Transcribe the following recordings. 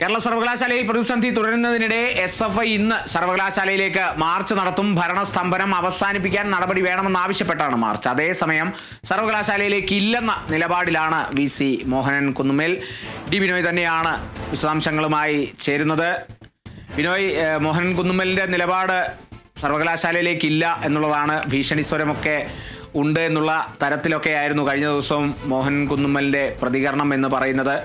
കേരള സർവകലാശാലയിൽ പ്രതിസന്ധി തുടരുന്നതിനിടെ എസ് എഫ് ഐ ഇന്ന് സർവകലാശാലയിലേക്ക് മാർച്ച് നടത്തും. ഭരണസ്തംഭനം അവസാനിപ്പിക്കാൻ നടപടി വേണമെന്നാവശ്യപ്പെട്ടാണ് മാർച്ച്. അതേസമയം സർവകലാശാലയിലേക്ക് ഇല്ലെന്ന നിലപാടിലാണ് V C Mohanan Kunnummel D Binoy തന്നെയാണ് വിശദാംശങ്ങളുമായി ചേരുന്നത്. ബിനോയ് മോഹനൻ കുന്നുമേലിന്റെ നിലപാട് സർവകലാശാലയിലേക്ക് ഇല്ല എന്നുള്ളതാണ് ഭീഷണി സ്വരമൊക്കെ ഉണ്ട് എന്നുള്ള തരത്തിലൊക്കെ ആയിരുന്നു കഴിഞ്ഞ ദിവസം മോഹൻ കുന്നുമ്മലിന്റെ പ്രതികരണം എന്ന് പറയുന്നത്.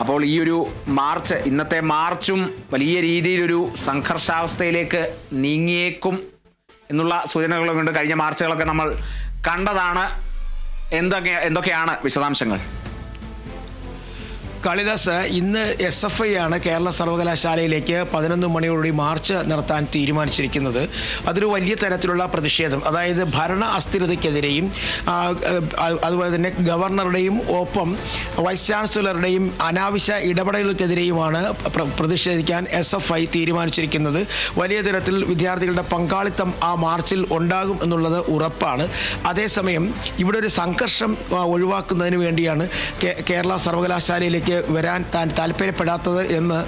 അപ്പോൾ ഈ ഒരു മാർച്ച് ഇന്നത്തെ മാർച്ചും വലിയ രീതിയിലൊരു സംഘർഷാവസ്ഥയിലേക്ക് നീങ്ങിയേക്കും എന്നുള്ള സൂചനകളൊക്കെ ഉണ്ട്. കഴിഞ്ഞ മാർച്ചുകളൊക്കെ നമ്മൾ കണ്ടതാണ്. എന്തൊക്കെ എന്തൊക്കെയാണ് വിശദാംശങ്ങൾ? കാളിദാസ് ഇന്ന് എസ് എഫ് ഐ ആണ് കേരള സർവകലാശാലയിലേക്ക് പതിനൊന്ന് മണിയോടുകൂടി മാർച്ച് നടത്താൻ തീരുമാനിച്ചിരിക്കുന്നത്. അതൊരു വലിയ തരത്തിലുള്ള പ്രതിഷേധം. അതായത് ഭരണ അസ്ഥിരതയ്ക്കെതിരെയും അതുപോലെ തന്നെ ഗവർണറുടെയും ഒപ്പം വൈസ് ചാൻസലറുടെയും അനാവശ്യ ഇടപെടലുകൾക്കെതിരെയുമാണ് പ്ര- പ്രതിഷേധിക്കാൻ എസ് എഫ് ഐ തീരുമാനിച്ചിരിക്കുന്നത്. വലിയ തരത്തിൽ വിദ്യാർത്ഥികളുടെ പങ്കാളിത്തം ആ മാർച്ചിൽ ഉണ്ടാകും എന്നുള്ളത് ഉറപ്പാണ്. അതേസമയം ഇവിടെ ഒരു സംഘർഷം ഒഴിവാക്കുന്നതിന് വേണ്ടിയാണ് കേരള സർവകലാശാലയിലേക്ക് വരാൻ താൻ താല്പര്യപ്പെടാത്തത് എന്ന്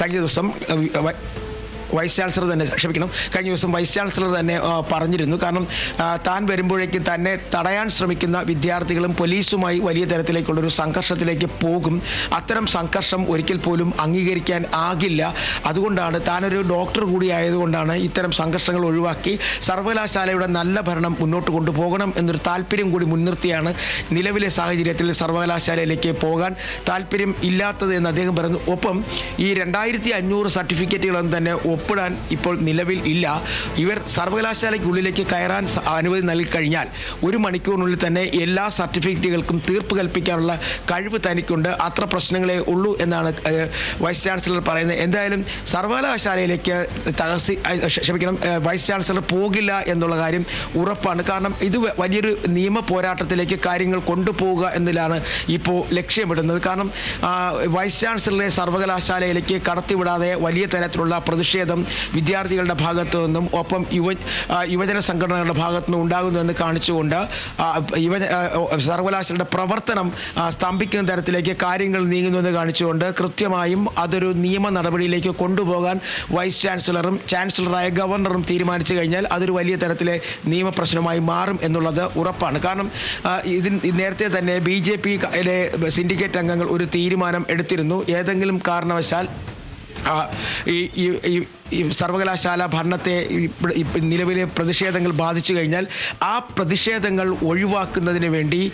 കഴിഞ്ഞ ദിവസം വൈസ് ചാൻസലർ തന്നെ ക്ഷമിക്കണം. കഴിഞ്ഞ ദിവസം വൈസ് ചാൻസലർ തന്നെ പറഞ്ഞിരുന്നു. കാരണം താൻ വരുമ്പോഴേക്ക് തന്നെ തടയാൻ ശ്രമിക്കുന്ന വിദ്യാർത്ഥികളും പോലീസുമായി വലിയ തരത്തിലേക്കുള്ളൊരു സംഘർഷത്തിലേക്ക് പോകും. അത്തരം സംഘർഷം ഒരിക്കൽ പോലും അംഗീകരിക്കാൻ ആകില്ല. അതുകൊണ്ടാണ് താനൊരു ഡോക്ടർ കൂടി ആയതുകൊണ്ടാണ് ഇത്തരം സംഘർഷങ്ങൾ ഒഴിവാക്കി സർവകലാശാലയുടെ നല്ല ഭരണം മുന്നോട്ട് കൊണ്ടുപോകണം എന്നൊരു താല്പര്യം കൂടി മുൻനിർത്തിയാണ് നിലവിലെ സാഹചര്യത്തിൽ സർവകലാശാലയിലേക്ക് പോകാൻ താല്പര്യം ഇല്ലാത്തത് എന്ന് അദ്ദേഹം പറഞ്ഞു. ഒപ്പം ഈ രണ്ടായിരത്തി അഞ്ഞൂറ് സർട്ടിഫിക്കറ്റുകളൊന്നും തന്നെ ഒപ്പിടാൻ ഇപ്പോൾ നിലവിൽ ഇല്ല. ഇവർ സർവകലാശാലയ്ക്കുള്ളിലേക്ക് കയറാൻ അനുമതി നൽകി കഴിഞ്ഞാൽ ഒരു മണിക്കൂറിനുള്ളിൽ തന്നെ എല്ലാ സർട്ടിഫിക്കറ്റുകൾക്കും തീർപ്പ് കൽപ്പിക്കാനുള്ള കഴിവ് തനിക്കുണ്ട്. അത്ര പ്രശ്നങ്ങളെ ഉള്ളൂ എന്നാണ് വൈസ് ചാൻസലർ പറയുന്നത്. എന്തായാലും സർവകലാശാലയിലേക്ക് തഹസി ക്ഷമിക്കണം വൈസ് ചാൻസലർ പോകില്ല എന്നുള്ള കാര്യം ഉറപ്പാണ്. കാരണം ഇത് വലിയൊരു നിയമ പോരാട്ടത്തിലേക്ക് കാര്യങ്ങൾ കൊണ്ടുപോവുക എന്നതിലാണ് ഇപ്പോൾ ലക്ഷ്യമിടുന്നത്. കാരണം വൈസ് ചാൻസലറെ സർവകലാശാലയിലേക്ക് കടത്തിവിടാതെ വലിയ തരത്തിലുള്ള പ്രതിഷേധം വിദ്യാർത്ഥികളുടെ ഭാഗത്തു നിന്നും ഒപ്പം യുവ യുവജന സംഘടനകളുടെ ഭാഗത്തു നിന്നും ഉണ്ടാകുന്നുവെന്ന് കാണിച്ചുകൊണ്ട് യുവ സർവകലാശാലയുടെ പ്രവർത്തനം സ്തംഭിക്കുന്ന തരത്തിലേക്ക് കാര്യങ്ങൾ നീങ്ങുന്നുവെന്ന് കാണിച്ചുകൊണ്ട് കൃത്യമായും അതൊരു നിയമ നടപടിയിലേക്ക് കൊണ്ടുപോകാൻ വൈസ് ചാൻസലറും ചാൻസലറായ ഗവർണറും തീരുമാനിച്ചു കഴിഞ്ഞാൽ അതൊരു വലിയ തരത്തിലെ നിയമപ്രശ്നമായി മാറും എന്നുള്ളത് ഉറപ്പാണ്. കാരണം ഇതിന് നേരത്തെ തന്നെ ബി ജെ പി സിൻഡിക്കേറ്റ് അംഗങ്ങൾ ഒരു തീരുമാനം എടുത്തിരുന്നു. ഏതെങ്കിലും കാരണവശാൽ ഈ ഈ- സർവകലാശാല ഭരണത്തെ നിലവിലെ പ്രതിഷേധങ്ങൾ ബാധിച്ചു കഴിഞ്ഞാൽ ആ പ്രതിഷേധങ്ങൾ ഒഴിവാക്കുന്നതിന് വേണ്ടി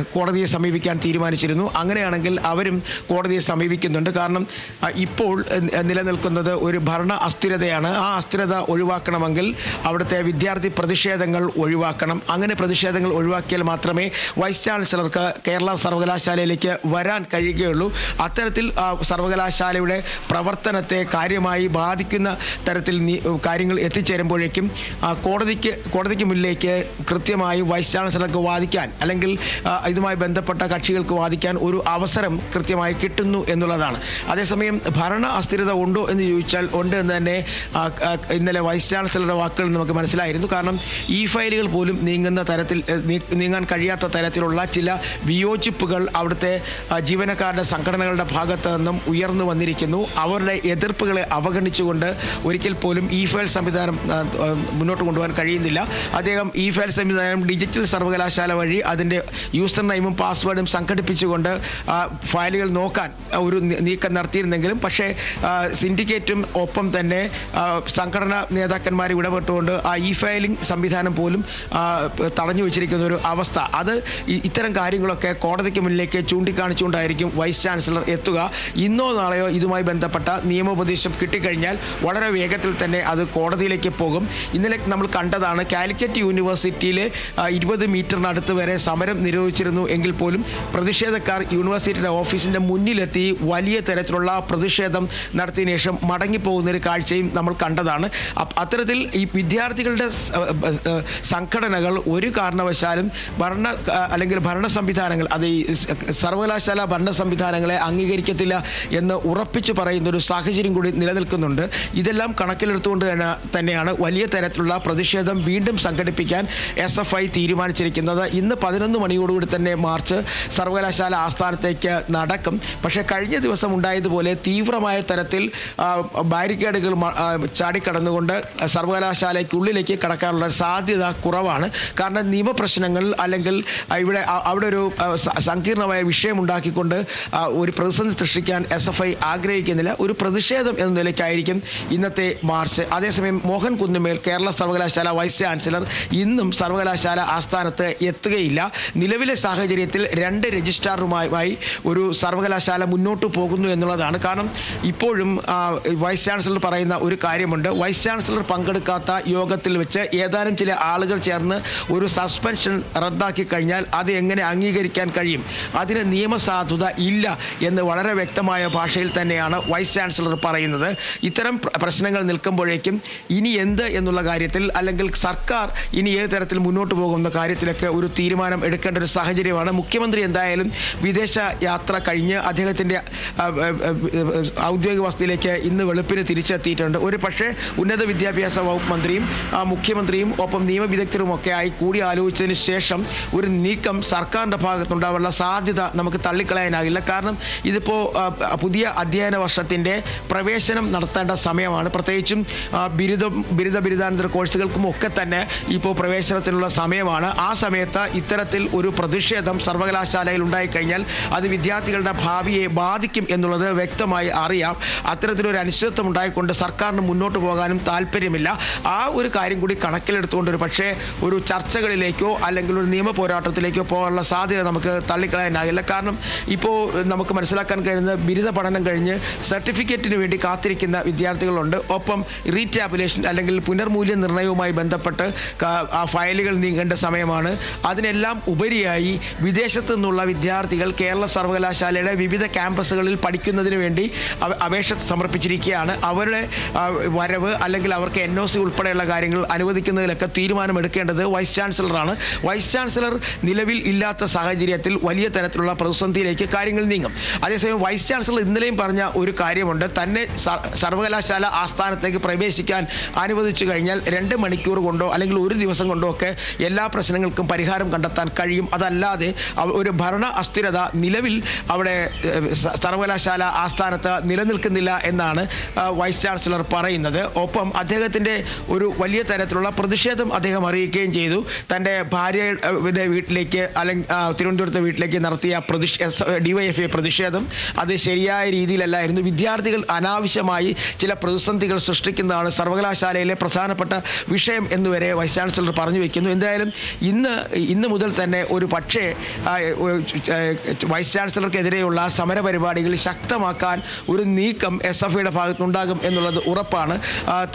കോടതിയെ സമീപിക്കാൻ തീരുമാനിച്ചിരുന്നു. അങ്ങനെയാണെങ്കിൽ അവരും കോടതിയെ സമീപിക്കുന്നുണ്ട്. കാരണം ഇപ്പോൾ നിലനിൽക്കുന്നത് ഒരു ഭരണ അസ്ഥിരതയാണ്. ആ അസ്ഥിരത ഒഴിവാക്കണമെങ്കിൽ അവിടുത്തെ വിദ്യാർത്ഥി പ്രതിഷേധങ്ങൾ ഒഴിവാക്കണം. അങ്ങനെ പ്രതിഷേധങ്ങൾ ഒഴിവാക്കിയാൽ മാത്രമേ വൈസ് ചാൻസലർക്ക് കേരള സർവകലാശാലയിലേക്ക് വരാൻ കഴിയുകയുള്ളൂ. അത്തരത്തിൽ സർവകലാശാലയുടെ പ്രവർത്തനത്തെ കാര്യമായി ബാധിക്കുന്ന തരത്തിൽ കാര്യങ്ങൾ എത്തിച്ചേരുമ്പോഴേക്കും കോടതിക്ക് കോടതിക്ക് മുന്നിലേക്ക് കൃത്യമായി വൈസ് ചാൻസലർക്ക് വാദിക്കാൻ അല്ലെങ്കിൽ ഇതുമായി ബന്ധപ്പെട്ട കക്ഷികൾക്ക് വാദിക്കാൻ ഒരു അവസരം കൃത്യമായി കിട്ടുന്നു എന്നുള്ളതാണ്. അതേസമയം ഭരണ അസ്ഥിരത ഉണ്ടോ എന്ന് ചോദിച്ചാൽ ഉണ്ട് എന്ന് തന്നെ ഇന്നലെ വൈസ് ചാൻസലറുടെ വാക്കുകൾ നമുക്ക് മനസ്സിലായിരുന്നു. കാരണം ഈ ഫയലുകൾ പോലും നീങ്ങുന്ന തരത്തിൽ നീങ്ങാൻ കഴിയാത്ത തരത്തിലുള്ള ചില വിയോജിപ്പുകൾ അവിടുത്തെ ജീവനക്കാരുടെ സംഘടനകളുടെ ഭാഗത്ത് നിന്നും ഉയർന്നു വന്നിരിക്കുന്നു. അവരുടെ എതിർപ്പുകളെ അവഗണിച്ചുകൊണ്ട് ഒരിക്കൽ പോലും ഇ ഫയൽ സംവിധാനം മുന്നോട്ട് കൊണ്ടുപോകാൻ കഴിയുന്നില്ല. അദ്ദേഹം ഇ ഫയൽ സംവിധാനം ഡിജിറ്റൽ സർവകലാശാല വഴി അതിന്റെ യൂസർ നെയിമും പാസ്വേഡും സംഘടിപ്പിച്ചുകൊണ്ട് ഫയലുകൾ നോക്കാൻ ഒരു നീക്കം നടത്തിയിരുന്നെങ്കിലും പക്ഷേ സിൻഡിക്കേറ്റും ഒപ്പം തന്നെ സംഘടനാ നേതാക്കന്മാർ ഇടപെട്ടുകൊണ്ട് ആ ഇ ഫയലിംഗ് സംവിധാനം പോലും തടഞ്ഞു വെച്ചിരിക്കുന്ന ഒരു അവസ്ഥ. അത് ഇത്തരം കാര്യങ്ങളൊക്കെ കോടതിക്ക് മുന്നിലേക്ക് ചൂണ്ടിക്കാണിച്ചുകൊണ്ടായിരിക്കും വൈസ് ചാൻസലർ എത്തുക. ഇന്നോ നാളെയോ ഇതുമായി ബന്ധപ്പെട്ട നിയമോപദേശം കിട്ടിക്കഴിഞ്ഞാൽ വളരെ വേഗത്തിൽ തന്നെ അത് കോടതിയിലേക്ക് പോകും. ഇന്നലെ നമ്മൾ കണ്ടതാണ് കാലിക്കറ്റ് യൂണിവേഴ്സിറ്റിയിലെ ഇരുപത് മീറ്ററിനടുത്ത് വരെ സമരം നിരോധിച്ചിരുന്നു എങ്കിൽ പോലും പ്രതിഷേധക്കാർ യൂണിവേഴ്സിറ്റിയുടെ ഓഫീസിന്റെ മുന്നിലെത്തി വലിയ തരത്തിലുള്ള പ്രതിഷേധം നടത്തിയതിനു ശേഷം മടങ്ങിപ്പോകുന്ന ഒരു കാഴ്ചയും നമ്മൾ കണ്ടതാണ്. അത്തരത്തിൽ ഈ വിദ്യാർത്ഥികളുടെ സംഘടനകൾ ഒരു കാരണവശാലും ഭരണ അല്ലെങ്കിൽ ഭരണ സംവിധാനങ്ങൾ അത് ഈ സർവകലാശാല ഭരണ സംവിധാനങ്ങളെ അംഗീകരിക്കത്തില്ല എന്ന് ഉറപ്പിച്ചു പറയുന്ന ഒരു സാഹചര്യം കൂടി നിലനിൽക്കുന്നുണ്ട്. ഉണ്ട് ഇതെല്ലാം കണക്കിലെടുത്തുകൊണ്ട് തന്നെയാണ് വലിയ തരത്തിലുള്ള പ്രതിഷേധം വീണ്ടും സംഘടിപ്പിക്കാൻ എസ് എഫ് ഐ തീരുമാനിച്ചിരിക്കുന്നത്. ഇന്ന് പതിനൊന്ന് മണിയോടുകൂടി തന്നെ മാർച്ച് സർവകലാശാല ആസ്ഥാനത്തേക്ക് നടക്കും. പക്ഷേ കഴിഞ്ഞ ദിവസം ഉണ്ടായതുപോലെ തീവ്രമായ തരത്തിൽ ബാരിക്കേഡുകൾ ചാടിക്കടന്നുകൊണ്ട് സർവകലാശാലയ്ക്കുള്ളിലേക്ക് കടക്കാനുള്ള സാധ്യത കുറവാണ്. കാരണം നിയമപ്രശ്നങ്ങൾ അല്ലെങ്കിൽ ഇവിടെ അവിടെ ഒരു സങ്കീർണമായ വിഷയമുണ്ടാക്കിക്കൊണ്ട് ഒരു പ്രതിസന്ധി സൃഷ്ടിക്കാൻ എസ് എഫ് ഐ ആഗ്രഹിക്കുന്നില്ല. ഒരു പ്രതിഷേധം എന്ന നിലയ്ക്കായിരിക്കും ഇന്നത്തെ മാർച്ച്. അതേസമയം മോഹൻ കുന്നുമേൽ കേരള സർവകലാശാല വൈസ് ചാൻസലർ ഇന്നും സർവകലാശാല ആസ്ഥാനത്ത് എത്തുകയില്ല. നിലവിലെ സാഹചര്യത്തിൽ രണ്ട് രജിസ്ട്രാറുമായി ഒരു സർവകലാശാല മുന്നോട്ട് പോകുന്നു എന്നുള്ളതാണ്. കാരണം ഇപ്പോഴും വൈസ് ചാൻസലർ പറയുന്ന ഒരു കാര്യമുണ്ട്. വൈസ് ചാൻസലർ പങ്കെടുക്കാത്ത യോഗത്തിൽ വെച്ച് ഏതാനും ചില ആളുകൾ ചേർന്ന് ഒരു സസ്പെൻഷൻ റദ്ദാക്കി കഴിഞ്ഞാൽ അത് എങ്ങനെ അംഗീകരിക്കാൻ കഴിയും? അതിന് നിയമസാധുത ഇല്ല എന്ന് വളരെ വ്യക്തമായ ഭാഷയിൽ തന്നെയാണ് വൈസ് ചാൻസലർ പറയുന്നത്. ഇത്തരം പ്രശ്നങ്ങൾ നിൽക്കുമ്പോഴേക്കും ഇനി എന്ത് എന്നുള്ള കാര്യത്തിൽ അല്ലെങ്കിൽ സർക്കാർ ഇനി ഏത് തരത്തിൽ മുന്നോട്ട് പോകുന്ന കാര്യത്തിലൊക്കെ ഒരു തീരുമാനം എടുക്കേണ്ട ഒരു സാഹചര്യമാണ്. മുഖ്യമന്ത്രി എന്തായാലും വിദേശ യാത്ര കഴിഞ്ഞ് അദ്ദേഹത്തിന്റെ ഔദ്യോഗിക വസതിയിലേക്ക് ഇന്ന് വെളുപ്പിന് തിരിച്ചെത്തിയിട്ടുണ്ട്. ഒരു പക്ഷേ ഉന്നത വിദ്യാഭ്യാസ വകുപ്പ് മന്ത്രിയും മുഖ്യമന്ത്രിയും ഒപ്പം നിയമവിദഗ്ധരും ഒക്കെ ആയി കൂടി ആലോചിച്ചതിന് ശേഷം ഒരു നീക്കം സർക്കാരിന്റെ ഭാഗത്തുണ്ടാവാനുള്ള സാധ്യത നമുക്ക് തള്ളിക്കളയാനാകില്ല. കാരണം ഇതിപ്പോൾ പുതിയ അധ്യയന വർഷത്തിന്റെ പ്രവേശനം നടത്തേണ്ട സമയമാണ്. പ്രത്യേകിച്ചും ബിരുദം ബിരുദ ബിരുദാനന്തര കോഴ്സുകൾക്കും ഒക്കെ തന്നെ ഇപ്പോൾ പ്രവേശനത്തിനുള്ള സമയമാണ്. ആ സമയത്ത് ഇത്തരത്തിൽ ഒരു പ്രതിഷേധം സർവകലാശാലയിൽ ഉണ്ടായിക്കഴിഞ്ഞാൽ അത് വിദ്യാർത്ഥികളുടെ ഭാവിയെ ബാധിക്കും എന്നുള്ളത് വ്യക്തമായി അറിയാം. അത്തരത്തിലൊരു അനിശ്ചിതത്വം ഉണ്ടായിക്കൊണ്ട് സർക്കാരിന് മുന്നോട്ട് പോകാനും താല്പര്യമില്ല. ആ ഒരു കാര്യം കൂടി കണക്കിലെടുത്തുകൊണ്ട് ഒരു പക്ഷേ ഒരു ചർച്ചകളിലേക്കോ അല്ലെങ്കിൽ ഒരു നിയമ പോരാട്ടത്തിലേക്കോ പോകാനുള്ള സാധ്യത നമുക്ക് തള്ളിക്കളയാനാകില്ല. കാരണം ഇപ്പോൾ നമുക്ക് മനസ്സിലാക്കാൻ കഴിയുന്ന ബിരുദ പഠനം കഴിഞ്ഞ് സർട്ടിഫിക്കറ്റിന് വേണ്ടി കാത്തിരിക്കുന്ന വിദ്യാർത്ഥികളുണ്ട്. ഒപ്പം റീറ്റാബുലേഷൻ അല്ലെങ്കിൽ പുനർമൂല്യനിർണയവുമായി ബന്ധപ്പെട്ട് ആ ഫയലുകൾ നീങ്ങേണ്ട സമയമാണ്. അതിനെല്ലാം ഉപരിയായി വിദേശത്തു നിന്നുള്ള വിദ്യാർത്ഥികൾ കേരള സർവകലാശാലയുടെ വിവിധ ക്യാമ്പസുകളിൽ പഠിക്കുന്നതിന് വേണ്ടി അപേക്ഷ സമർപ്പിച്ചിരിക്കുകയാണ്. അവരുടെ വരവ് അല്ലെങ്കിൽ അവർക്ക് എൻ ഒ സി ഉൾപ്പെടെയുള്ള കാര്യങ്ങൾ അനുവദിക്കുന്നതിലൊക്കെ തീരുമാനമെടുക്കേണ്ടത് വൈസ് ചാൻസലറാണ്. വൈസ് ചാൻസലർ നിലവിൽ ഇല്ലാത്ത സാഹചര്യത്തിൽ വലിയ തരത്തിലുള്ള പ്രതിസന്ധിയിലേക്ക് കാര്യങ്ങൾ നീങ്ങും. അതേസമയം വൈസ് ചാൻസലർ ഇന്നലെയും പറഞ്ഞ ഒരു കാര്യമുണ്ട്. തന്നെ സ- സർവകലാശാല ആസ്ഥാനത്തേക്ക് പ്രവേശിക്കാൻ അനുവദിച്ചു കഴിഞ്ഞാൽ രണ്ട് മണിക്കൂർ കൊണ്ടോ അല്ലെങ്കിൽ ഒരു ദിവസം കൊണ്ടോ ഒക്കെ എല്ലാ പ്രശ്നങ്ങൾക്കും പരിഹാരം കണ്ടെത്താൻ കഴിയും. അതല്ലാതെ ഒരു ഭരണ അസ്ഥിരത നിലവിൽ അവിടെ സർവകലാശാല ആസ്ഥാനത്ത് നിലനിൽക്കുന്നില്ല എന്നാണ് വൈസ് ചാൻസലർ പറയുന്നത്. ഒപ്പം അദ്ദേഹത്തിന്റെ ഒരു വലിയ തരത്തിലുള്ള പ്രതിഷേധം അദ്ദേഹം അറിയിക്കുകയും ചെയ്തു. തന്റെ ഭാര്യയുടെ വീട്ടിലേക്ക് അല്ലെങ്കിൽ തിരുവനന്തപുരത്തെ വീട്ടിലേക്ക് നടത്തിയ പ്രതിഷ ഡിവൈഎഫ്ഐ പ്രതിഷേധം അത് ശരിയായ രീതിയിലല്ലായിരുന്നു. വിദ്യാർത്ഥികൾ അനാവശ്യമായി ചില പ്രതിസന്ധികൾ സൃഷ്ടിക്കുന്നതാണ് സർവകലാശാലയിലെ പ്രധാനപ്പെട്ട വിഷയം എന്നുവരെ വൈസ് ചാൻസലർ പറഞ്ഞു വയ്ക്കുന്നു എന്തായാലും ഇന്ന് ഇന്ന് മുതൽ തന്നെ ഒരു പക്ഷേ വൈസ് ചാൻസലർക്കെതിരെയുള്ള സമരപരിപാടികൾ ശക്തമാക്കാൻ ഒരു നീക്കം എസ് എഫ് ഐയുടെ ഭാഗത്തുണ്ടാകും എന്നുള്ളത് ഉറപ്പാണ്.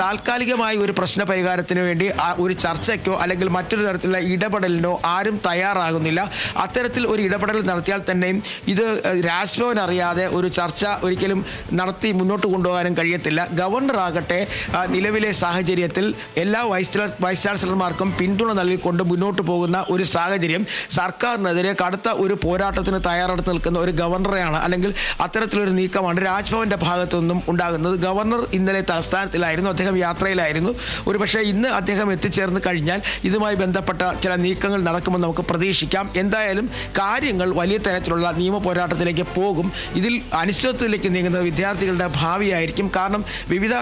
താൽക്കാലികമായി ഒരു പ്രശ്ന പരിഹാരത്തിന് വേണ്ടി ഒരു ചർച്ചയ്ക്കോ അല്ലെങ്കിൽ മറ്റൊരു തരത്തിലുള്ള ഇടപെടലിനോ ആരും തയ്യാറാകുന്നില്ല. അത്തരത്തിൽ ഒരു ഇടപെടൽ നടത്തിയാൽ തന്നെയും ഇത് രാജ്ഭവൻ അറിയാതെ ഒരു ചർച്ച ഒരിക്കലും നടത്തി മുന്നോട്ട് കൊണ്ടുപോകാനും കഴിയത്തില്ല. ഗവർണർ ആകട്ടെ നിലവിലെ സാഹചര്യത്തിൽ എല്ലാ വൈസ് വൈസ് ചാൻസലർമാർക്കും പിന്തുണ നൽകിക്കൊണ്ട് മുന്നോട്ട് പോകുന്ന ഒരു സാഹചര്യം സർക്കാരിനെതിരെ കടുത്ത ഒരു പോരാട്ടത്തിന് തയ്യാറെടുത്ത് നിൽക്കുന്ന ഒരു ഗവർണറെയാണ് അല്ലെങ്കിൽ അത്തരത്തിലൊരു നീക്കമാണ് രാജ്ഭവന്റെ ഭാഗത്തു നിന്നും ഉണ്ടാകുന്നത്. ഗവർണർ ഇന്നലെ തലസ്ഥാനത്തിലായിരുന്നു അദ്ദേഹം യാത്രയിലായിരുന്നു. ഒരുപക്ഷെ ഇന്ന് അദ്ദേഹം എത്തിച്ചേർന്ന് കഴിഞ്ഞാൽ ഇതുമായി ബന്ധപ്പെട്ട ചില നീക്കങ്ങൾ നടക്കുമെന്ന് നമുക്ക് പ്രതീക്ഷിക്കാം. എന്തായാലും കാര്യങ്ങൾ വലിയ തരത്തിലുള്ള നിയമ പോരാട്ടത്തിലേക്ക് പോകും. ഇതിൽ അനിശ്ചിതത്വത്തിലേക്ക് നീങ്ങുന്നത് വിദ്യാർത്ഥികളുടെ ഭാവിയായിരിക്കും. കാരണം വിവിധ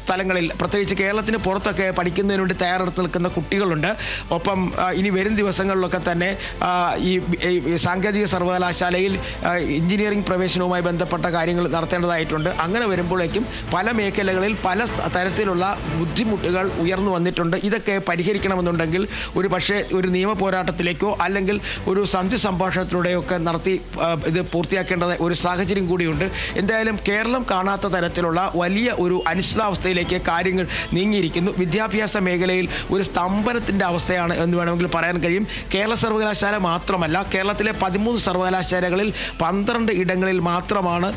സ്ഥലങ്ങളിൽ പ്രത്യേകിച്ച് കേരളത്തിന് പുറത്തൊക്കെ പഠിക്കുന്നതിന് വേണ്ടി തയ്യാറെടുത്ത് നിൽക്കുന്ന കുട്ടികളുണ്ട്. ഒപ്പം ഇനി വരും ദിവസങ്ങളിലൊക്കെ തന്നെ ഈ സാങ്കേതിക സർവകലാശാലയിൽ എഞ്ചിനീയറിംഗ് പ്രവേശനവുമായി ബന്ധപ്പെട്ട കാര്യങ്ങൾ നടത്തേണ്ടതായിട്ടുണ്ട്. അങ്ങനെ വരുമ്പോഴേക്കും പല മേഖലകളിൽ പല തരത്തിലുള്ള ബുദ്ധിമുട്ടുകൾ ഉയർന്നു വന്നിട്ടുണ്ട്. ഇതൊക്കെ പരിഹരിക്കണമെന്നുണ്ടെങ്കിൽ ഒരു പക്ഷേ ഒരു നിയമ പോരാട്ടത്തിലേക്കോ അല്ലെങ്കിൽ ഒരു സന്ധി സംഭാഷണത്തിലൂടെയോ ഒക്കെ നടത്തി ഇത് പൂർത്തിയാക്കേണ്ട ഒരു സാഹചര്യം കൂടിയുണ്ട്. എന്തായാലും കേരളം കാണാത്ത തരത്തിലുള്ള വലിയ ഒരു അനിശ്ചിതാവസ്ഥയിലേക്ക് കാര്യങ്ങൾ നീങ്ങിയിരിക്കുന്നു. വിദ്യാഭ്യാസ മേഖലയിൽ ഒരു സ്തംഭനത്തിന്റെ അവസ്ഥയാണ് എന്ന് വേണമെങ്കിൽ പറയാൻ കഴിയും. കേരള സർവകലാശാല മാത്രമല്ല കേരളത്തിലെ പതിമൂന്ന് സർവകലാശാലകളിൽ പന്ത്രണ്ട് ഇടങ്ങളിൽ മാത്രമാണ്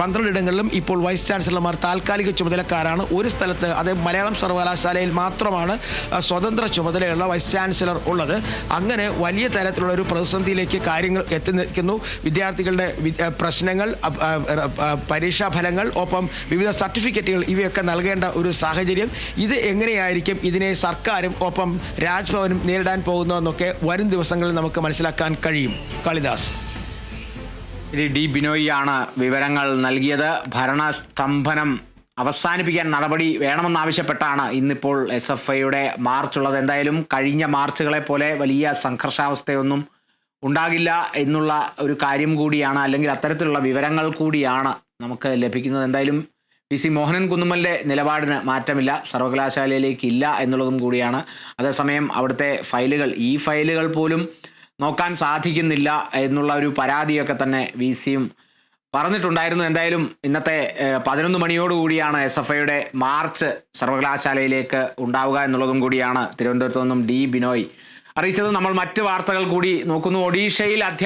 പന്ത്രണ്ട് ഇടങ്ങളിലും ഇപ്പോൾ വൈസ് ചാൻസലർമാർ താൽക്കാലിക ചുമതലക്കാരാണ്. ഒരു സ്ഥലത്ത് അത് മലയാളം സർവകലാശാലയിൽ മാത്രമാണ് സ്വതന്ത്ര ചുമതലയുള്ള വൈസ് ചാൻസലർ ഉള്ളത്. അങ്ങനെ വലിയ തരത്തിലുള്ള ഒരു പ്രതിസന്ധിയിലേക്ക് കാര്യങ്ങൾ എത്തി നിൽക്കുന്നു. വിദ്യാർത്ഥികളുടെ പ്രശ്നങ്ങൾ അ- ആ, ആ, പരീക്ഷാ ഫലങ്ങൾ ഒപ്പം വിവിധ സർട്ടിഫിക്കറ്റുകൾ ഇവയൊക്കെ നൽകേണ്ട ഒരു സാഹചര്യം. ഇത് എങ്ങനെയായിരിക്കും ഇതിനെ സർക്കാരും ഒപ്പം രാജ്ഭവനും നേരിടാൻ പോകുന്നതെന്നൊക്കെ വരും ദിവസങ്ങളിൽ നമുക്ക് മനസ്സിലാക്കാൻ കഴിയും. കാളിദാസ്. ഡി ബിനോയിയാണ് വിവരങ്ങൾ നൽകിയത്. ഭരണസ്തംഭനം അവസാനിപ്പിക്കാൻ നടപടി വേണമെന്നാവശ്യപ്പെട്ടാണ് ഇന്നിപ്പോൾ എസ് എഫ് ഐയുടെ മാർച്ചുള്ളത്. എന്തായാലും കഴിഞ്ഞ മാർച്ചുകളെ പോലെ വലിയ സംഘർഷാവസ്ഥയൊന്നും ഉണ്ടാകില്ല എന്നുള്ള ഒരു കാര്യം കൂടിയാണ് അല്ലെങ്കിൽ അത്തരത്തിലുള്ള വിവരങ്ങൾ കൂടിയാണ് നമുക്ക് ലഭിക്കുന്നത് എന്തായാലും പി സി മോഹനൻ കുന്നുമ്മലിന്റെ നിലപാടിന് മാറ്റമില്ല സർവകലാശാലയിലേക്ക് ഇല്ല എന്നുള്ളതും കൂടിയാണ്. അതേസമയം അവിടുത്തെ ഫയലുകൾ ഈ ഫയലുകൾ പോലും നോക്കാൻ സാധിക്കുന്നില്ല എന്നുള്ള ഒരു പരാതിയൊക്കെ തന്നെ വി സിയും പറഞ്ഞിട്ടുണ്ടായിരുന്നു. എന്തായാലും ഇന്നത്തെ പതിനൊന്ന് മണിയോടുകൂടിയാണ് എസ് എഫ് ഐയുടെ മാർച്ച് സർവകലാശാലയിലേക്ക് ഉണ്ടാവുക എന്നുള്ളതും കൂടിയാണ്. തിരുവനന്തപുരത്ത് നിന്നും ഡി ബിനോയ് അറിയിച്ചത്. നമ്മൾ മറ്റ് വാർത്തകൾ കൂടി നോക്കുന്നു. ഒഡീഷയിൽ അധ്യാപക